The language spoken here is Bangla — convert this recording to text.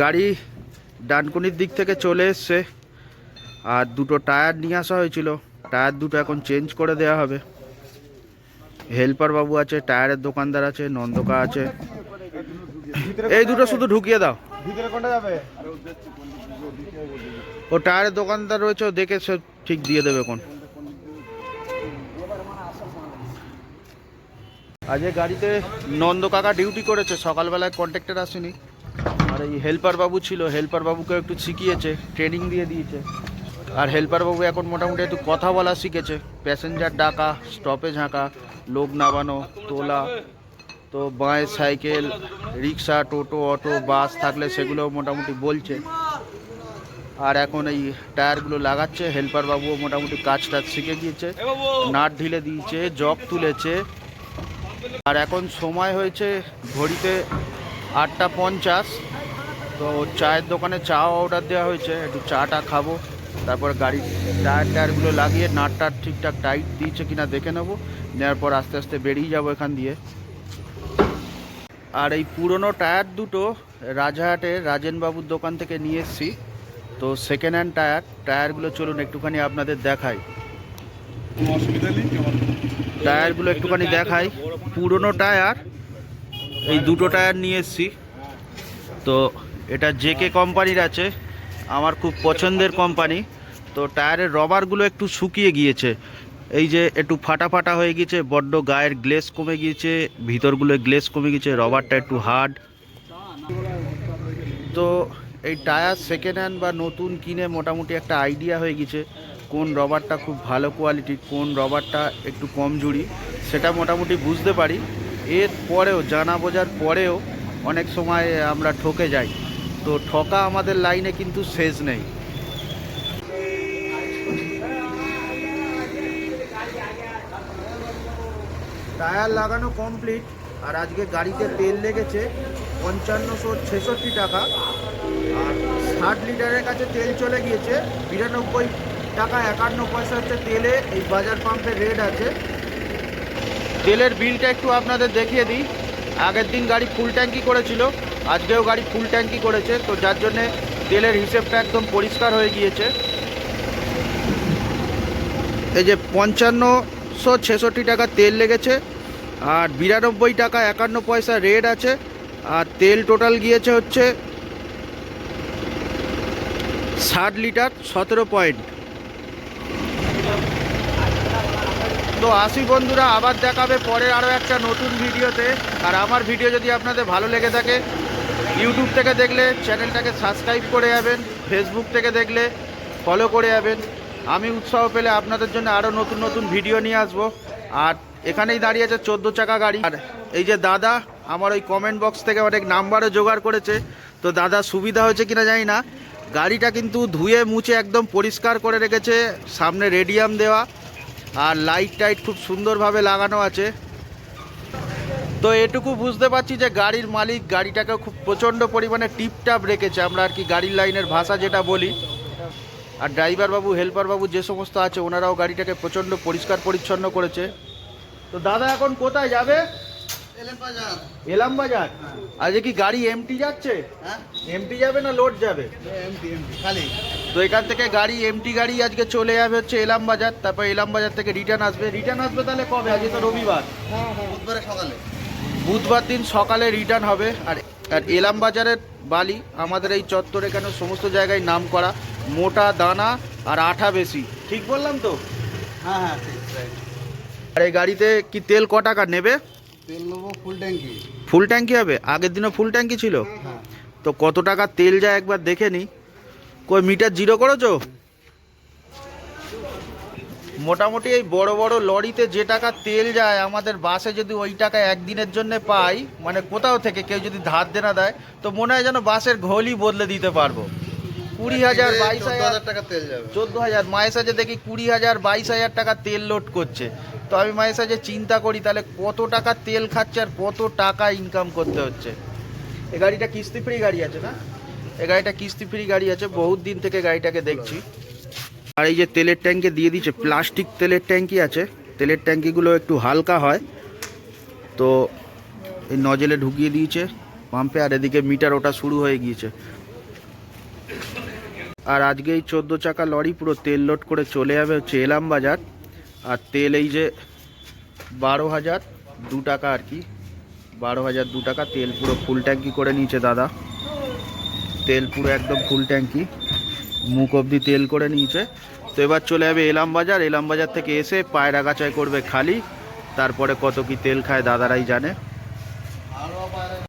গাড়ি ডানকুনির দিক থেকে চলে এসছে আর দুটো টায়ার নিয়ে আসা হয়েছিল। টায়ার দুটো এখন চেঞ্জ করে দেওয়া হবে। হেল্পার বাবু আছে টায়ারের দোকানদার আছে নন্দকা আছে। এই দুটো শুধু ঢুকিয়ে দাও। ও টায়ারের দোকানদার রয়েছে ও দেখে সে ঠিক দিয়ে দেবে কোন আজকে গাড়িতে নন্দ কাকা ডিউটি করেছে সকালবেলায় কন্ট্রাক্টর আসেনি। এই হেল্পার বাবু ছিল হেল্পার বাবুকে একটু শিখিয়েছে ট্রেনিং দিয়ে দিয়েছে। আর হেল্পার বাবু এখন মোটামুটি একটু কথা বলা শিখেছে। প্যাসেঞ্জার ডাকা স্টপে ঝাঁকা লোক নামানো, তোলা, তো বাঁয়ে সাইকেল, রিক্সা, টোটো, অটো, বাস থাকলে সেগুলো মোটামুটি বলছে। আর এখন এই টায়ারগুলো লাগাচ্ছে হেল্পার বাবুও মোটামুটি কাজ টাজ শিখে গিয়েছে, নাট ঢিলে দিয়েছে, জগ তুলেছে। আর এখন সময় হয়েছে ঘড়িতে আটটা পঞ্চাশ। তো চায়ের দোকানে চা অর্ডার দেওয়া হয়েছে একটু চাটা খাব তারপর গাড়ির টায়ার টায়ারগুলো লাগিয়ে নাট টাট ঠিকঠাক টাইট দিয়েছে কিনা দেখে নেব নেওয়ার পর আস্তে আস্তে বেরিয়ে যাব এখান দিয়ে। আর এই পুরনো টায়ার দুটো রাজাহাটের রাজেনবাবুর দোকান থেকে নিয়ে এসেছি তো সেকেন্ড হ্যান্ড টায়ার টায়ারগুলো চলুন একটুখানি আপনাদের দেখাই। টায়ারগুলো একটুখানি দেখাই পুরনো টায়ার এই দুটো টায়ার নিয়ে এসেছি তো এটা জেকে কোম্পানির আছে। আমার খুব পছন্দের কোম্পানি তো টায়ারের রবারগুলো একটু শুকিয়ে গিয়েছে। এই যে একটু ফাটা ফাটা হয়ে গিয়েছে, বড্ড গায়ের গ্লেস কমে গিয়েছে ভিতরগুলো গ্লেস কমে গিয়েছে, রবারটা একটু হার্ড তো এই টায়ার সেকেন্ড হ্যান্ড বা নতুন কিনে মোটামুটি একটা আইডিয়া হয়ে গেছে কোন রবারটা খুব ভালো কোয়ালিটির কোন রবারটা একটু কম জুড়ি, সেটা মোটামুটি বুঝতে পারি। এর পরেও জানা বোঝার পরেও অনেক সময় আমরা ঠকে যাই। তো ঠকা আমাদের লাইনে কিন্তু শেষ নেই। টায়ার লাগানো কমপ্লিট, আর আজকে গাড়িতে তেল লেগেছে পঞ্চান্নশো ছেষট্টি টাকা। আর ষাট লিটারের কাছে তেল চলে গিয়েছে, বিরানব্বই টাকা একান্ন পয়সা হচ্ছে তেলে, এই বাজার পাম্পের রেট আছে। তেলের বিলটা একটু আপনাদের দেখিয়ে দিই। আগের দিন গাড়ি ফুল ট্যাঙ্কি করেছিল আজকেও গাড়ি ফুল ট্যাঙ্কি করেছে, তো যার জন্যে তেলের হিসেবটা একদম পরিষ্কার হয়ে গিয়েছে। এই যে পঞ্চান্নশো ছেষট্টি টাকা তেল লেগেছে, আর বিরানব্বই টাকা একান্ন পয়সা রেট আছে, আর তেল টোটাল গিয়েছে হচ্ছে ষাট লিটার সতেরো পয়েন্ট তো আসি বন্ধুরা, আবার দেখাবে পরে আরও একটা নতুন ভিডিওতে, আর আমার ভিডিও যদি আপনাদের ভালো লেগে থাকে ইউটিউব থেকে দেখলে চ্যানেলটাকে সাবস্ক্রাইব করে যাবেন ফেসবুক থেকে দেখলে ফলো করে যাবেন। আমি উৎসাহ পেলে আপনাদের জন্য আরও নতুন নতুন ভিডিও নিয়ে আসব। আর এখানেই দাঁড়িয়ে আছে চোদ্দ চাকা গাড়ি। আর এই যে দাদা, আমার ওই কমেন্ট বক্স থেকে অনেক নাম্বারও জোগাড় করেছে। তো দাদা, সুবিধা হয়েছে কিনা জানি না। গাড়িটা কিন্তু ধুয়ে মুছে একদম পরিষ্কার করে রেখেছে। সামনে রেডিয়াম দেওয়া। আর লাইট টাইট খুব সুন্দরভাবে লাগানো আছে। তো এটুকু বুঝতে পারছি যে গাড়ির মালিক গাড়িটাকে খুব প্রচণ্ড পরিমাণে টিপটাপ রেখেছে। আমরা আর কি গাড়ির লাইনের ভাষা যেটা বলি। আর ড্রাইভার বাবু হেল্পার বাবু যে সমস্ত আছে ওনারাও গাড়িটাকে প্রচণ্ড পরিষ্কার পরিচ্ছন্ন করেছে। তো দাদা এখন কোথায় যাবে? এলাম বাজার। আজকে কি গাড়ি এমটি যাচ্ছে? এমটি যাবে না লোড যাবে? তো এখান থেকে গাড়ি এমটি গাড়ি আজকে চলে যাবে হচ্ছে এলাম বাজার। তারপর এলাম বাজার থেকে রিটার্ন আসবে। রিটার্ন আসবে তাহলে কবে? আজকে তো রবিবার। বুধবারে সকালে। বুধবার দিন সকালে রিটার্ন হবে। আর আর এলাম বাজারের বালি আমাদের এই চত্বরে কেন সমস্ত জায়গায় নাম করা মোটা দানা আর আঠা বেশি। ঠিক বললাম তো? হ্যাঁ হ্যাঁ ঠিক আর এই গাড়িতে কি তেল ক টাকা নেবে? তেল নেব ফুল ট্যাঙ্কি ফুল ট্যাঙ্কি হবে? আগের দিনও ফুল ট্যাঙ্কি ছিল? হ্যাঁ। তো কত টাকা তেল যায় একবার দেখে নি। কই মিটার জিরো করেছ? মোটামুটি এই বড় বড় লরিতে যে টাকা তেল যায় আমাদের বাসে যদি ওই টাকা একদিনের জন্য পাই মানে কোথাও থেকে কেউ যদি ধার দেনা দেয় তো মনে হয় যেন বাসের ঘোলই বদলে দিতে পারব। কুড়ি হাজার বাইশ হাজার টাকা তেল যাবে। চোদ্দ হাজার। মায়ের সাথে দেখি কুড়ি হাজার বাইশ হাজার টাকা তেল লোড করছে। তো আমি মায়ের সাথে চিন্তা করি তাহলে কত টাকা তেল খাচ্ছে আর কত টাকা ইনকাম করতে হচ্ছে? এ গাড়িটা কিস্তি ফ্রি গাড়ি আছে না? এ গাড়িটা কিস্তি ফ্রি গাড়ি আছে বহুত দিন থেকে গাড়িটাকে দেখছি। আর এই যে তেলের ট্যাঙ্কে দিয়ে দিচ্ছে, প্লাস্টিক তেলের ট্যাঙ্কি আছে। তেলের ট্যাঙ্কিগুলো একটু হালকা হয়। তো এই নজেলে ঢুকিয়ে দিয়েছে পাম্পে আর এদিকে মিটার ওটা শুরু হয়ে গিয়েছে। আর আজকে এই চোদ্দ চাকা লরি পুরো তেল লোড করে চলে যাবে হচ্ছে এলাম বাজার। আর তেল এই যে বারো হাজার দু টাকা আর কি। বারো হাজার দু টাকা, তেল পুরো ফুল ট্যাঙ্কি করে নিয়েছে দাদা। তেল পুরো একদম ফুল ট্যাঙ্কি মুখ অবধি তেল করে নিয়েছে। তো এবার চলে যাবে এলাম বাজার। এলাম বাজার থেকে এসে পায়রা গাছাই করবে খালি। তারপরে কত কি তেল খায় দাদারাই জানে।